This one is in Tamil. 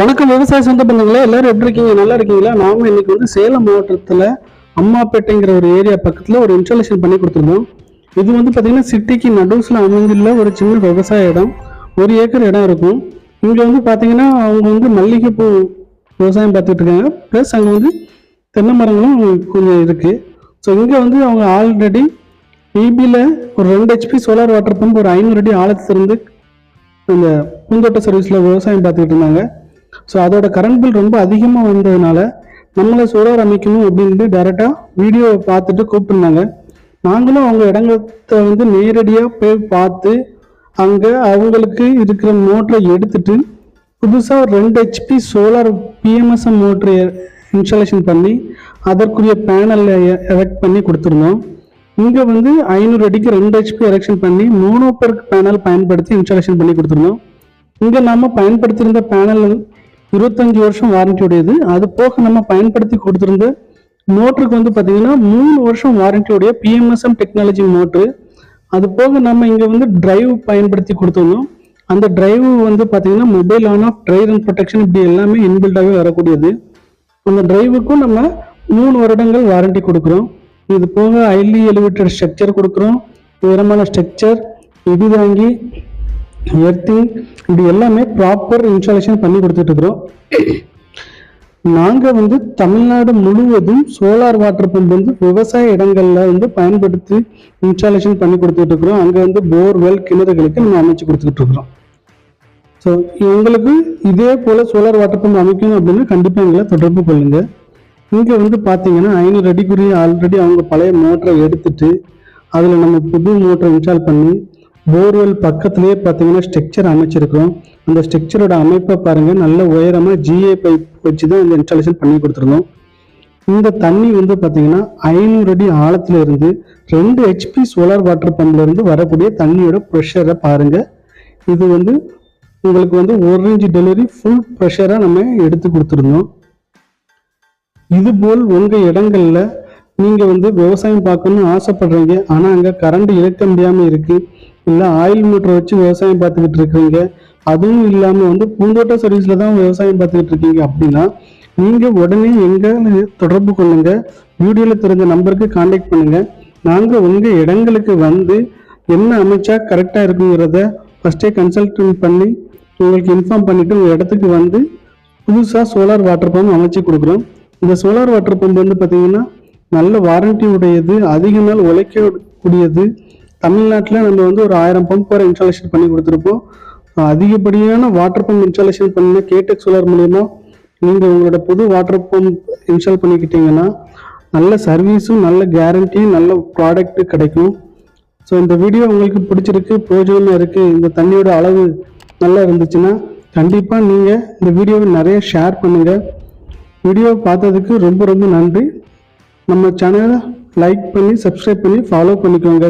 வணக்கம் விவசாய சொந்த பந்தங்களே எல்லாரும் எப்படி இருக்கீங்க? நல்லா இருக்கீங்களா? நாம இன்னைக்கு வந்து சேலம் மாவட்டத்தில் அம்மாப்பேட்டைங்கிற ஒரு ஏரியா பக்கத்தில் ஒரு இன்ஸ்டாலேஷன் பண்ணி கொடுத்துருந்தோம். இது வந்து பார்த்தீங்கன்னா சிட்டிக்கு நடுவில் அமைந்துள்ள ஒரு சின்ன விவசாய இடம். ஒரு ஏக்கர் இடம் இருக்கும். இங்கே வந்து பார்த்தீங்கன்னா அவங்க வந்து மல்லிகைப்பூ விவசாயம் பார்த்துட்டு இருக்காங்க. ப்ளஸ் அங்கே வந்து தென்னை மரங்களும் கொஞ்சம் இருக்கு. ஸோ இங்கே வந்து அவங்க ஆல்ரெடி பிபியில் ஒரு ரெண்டு ஹெச்பி சோலார் வாட்டர் பம்ப் ஒரு ஐநூறு அடி ஆழத்திலிருந்து அந்த பூந்தோட்ட சர்வீஸில் விவசாயம் பார்த்துக்கிட்டு இருந்தாங்க. ஸோ அதோட கரண்ட் பில் ரொம்ப அதிகமாக வந்ததுனால நம்மளை சோலார் அமைக்கணும் அப்படின்ட்டு டேரெக்டாக வீடியோவை பார்த்துட்டு கூப்பிட்டுருந்தாங்க. நாங்களும் அவங்க இடங்கத்தை வந்து நேரடியாக போய் பார்த்து அங்கே அவங்களுக்கு இருக்கிற மோட்டரை எடுத்துட்டு புதுசாக ஒரு ரெண்டு HP solar PMSM motor installation பண்ணி அதற்குரிய பேனலில் எரெக்ட் பண்ணி கொடுத்துருந்தோம். இங்கே வந்து ஐநூறு அடிக்கு ரெண்டு ஹெச்பி எரெக்ஷன் பண்ணி மோனோபர்க் பேனல் பயன்படுத்தி இன்ஸ்டாலேஷன் பண்ணி கொடுத்துருந்தோம். இங்கே நம்ம பயன்படுத்தியிருந்த பேனல் இருபத்தஞ்சு வருஷம் வாரண்டி உடையது. அது போக நம்ம பயன்படுத்தி கொடுத்துருந்த மோட்டருக்கு வந்து பார்த்தீங்கன்னா மூணு வருஷம் வாரண்டி உடைய பிஎம்எஸ்எம் டெக்னாலஜி மோட்ரு அது போக நம்ம இங்கே வந்து டிரைவ் பயன்படுத்தி கொடுத்துருந்தோம் அந்த டிரைவ் வந்து பார்த்தீங்கன்னா mobile on off drive and protection இப்படி எல்லாமே இன்பில்டாகவே வரக்கூடியது. அந்த டிரைவுக்கும் நம்ம மூணு வருடங்கள் வாரண்டி கொடுக்குறோம். இது போக ஹைலி எலிவேட்டட் ஸ்ட்ரக்சர் கொடுக்குறோம். உயரமான ஸ்ட்ரக்சர் இது வாங்கி எர்த்திங் இப்படி எல்லாமே ப்ராப்பர் இன்ஸ்டாலேஷன் பண்ணி கொடுத்துட்டு இருக்கிறோம். நாங்கள் வந்து தமிழ்நாடு முழுவதும் சோலார் வாட்டர் பம்ப் வந்து விவசாய இடங்களில் வந்து பயன்படுத்தி இன்ஸ்டாலேஷன் பண்ணி கொடுத்துட்டு இருக்கிறோம். அங்கே வந்து போர்வெல் கிணறுகளுக்கு நம்ம அமைச்சு கொடுத்துட்டு இருக்கிறோம். ஸோ உங்களுக்கு இதே போல் சோலார் வாட்டர் பம்ப் அமைக்கணும் அப்படின்னா கண்டிப்பாக எங்களை தொடர்பு கொள்ளுங்கள் இங்கே வந்து பார்த்தீங்கன்னா ஐநூறு அடிக்குரிய ஆல்ரெடி அவங்க பழைய மோட்டரை எடுத்துட்டு அதில் நம்ம புது மோட்டரை இன்ஸ்டால் பண்ணி போர்வெல் பக்கத்துலேயே பார்த்தீங்கன்னா ஸ்ட்ரக்சர் அமைச்சிருக்கோம் அந்த ஸ்ட்ரக்சரோட அமைப்பை பாருங்கள் நல்ல உயரமாக ஜிஏ பைப் வச்சு தான் இந்த இன்ஸ்டாலேஷன் பண்ணி கொடுத்துருந்தோம். இந்த தண்ணி வந்து பார்த்தீங்கன்னா ஐநூறு அடி ஆழத்துல இருந்து ரெண்டு ஹெச்பி சோலார் வாட்டர் பம்ப்ல இருந்து வரக்கூடிய தண்ணியோட ப்ரெஷரை பாருங்க. இது வந்து உங்களுக்கு வந்து ஒரு இன்ச்சு டெலிவரி ஃபுல் ப்ரெஷராக நம்ம எடுத்து கொடுத்துருந்தோம். இதுபோல் உங்கள் இடங்கள்ல நீங்கள் வந்து விவசாயம் பார்க்கணும்னு ஆசைப்படுறீங்க ஆனால் அங்கே கரண்ட் இழுக்க முடியாமல் இருக்குது இல்லை ஆயில் மீட்டர் வச்சு விவசாயம் பார்த்துக்கிட்டு இருக்கிறீங்க அதுவும் இல்லாமல் வந்து பூந்தோட்ட சர்வீஸில் தான் விவசாயம் பார்த்துக்கிட்டு இருக்கீங்க அப்படின்னா நீங்கள் உடனே எங்க தொடர்பு கொள்ளுங்கள் வீடியோவில் தெரிஞ்ச நம்பருக்கு காண்டாக்ட் பண்ணுங்கள் நாங்கள் உங்கள் இடங்களுக்கு வந்து என்ன அமைச்சா கரெக்டாக இருக்குங்கிறத ஃபஸ்ட்டே கன்சல்ட் பண்ணி உங்களுக்கு இன்ஃபார்ம் பண்ணிவிட்டு உங்கள் இடத்துக்கு வந்து புதுசாக சோலார் வாட்டர் பம்ப் அமைச்சு கொடுக்குறோம். இந்த சோலார் வாட்டர் பம்ப் வந்து பார்த்திங்கன்னா நல்ல வாரண்டி உடையது அதிக நாள் உழைக்கக்கூடியது. தமிழ்நாட்டில் நம்ம வந்து ஒரு ஆயிரம் பம்ப் வரை இன்ஸ்டாலேஷன் பண்ணி கொடுத்துருப்போம். அதிகப்படியான வாட்டர் பம்ப் இன்ஸ்டாலேஷன் பண்ண கேடெக் சோலார் மூலயமா நீங்கள் உங்களோட புது வாட்டர் பம்ப் இன்ஸ்டால் பண்ணிக்கிட்டீங்கன்னா நல்ல சர்வீஸும் நல்ல கேரண்டியும் நல்ல ப்ராடக்ட்டு கிடைக்கும். ஸோ இந்த வீடியோ உங்களுக்கு பிடிச்சிருக்கு பிரயோஜனமாக இருக்குது இந்த தண்ணியோட அளவு நல்லா இருந்துச்சுன்னா கண்டிப்பாக நீங்கள் இந்த வீடியோவை நிறைய ஷேர் பண்ணுங்கள் வீடியோ பார்த்ததுக்கு ரொம்ப ரொம்ப நன்றி. நம்ம சேனலை லைக் பண்ணி சப்ஸ்கிரைப் பண்ணி ஃபாலோ பண்ணிக்கோங்க.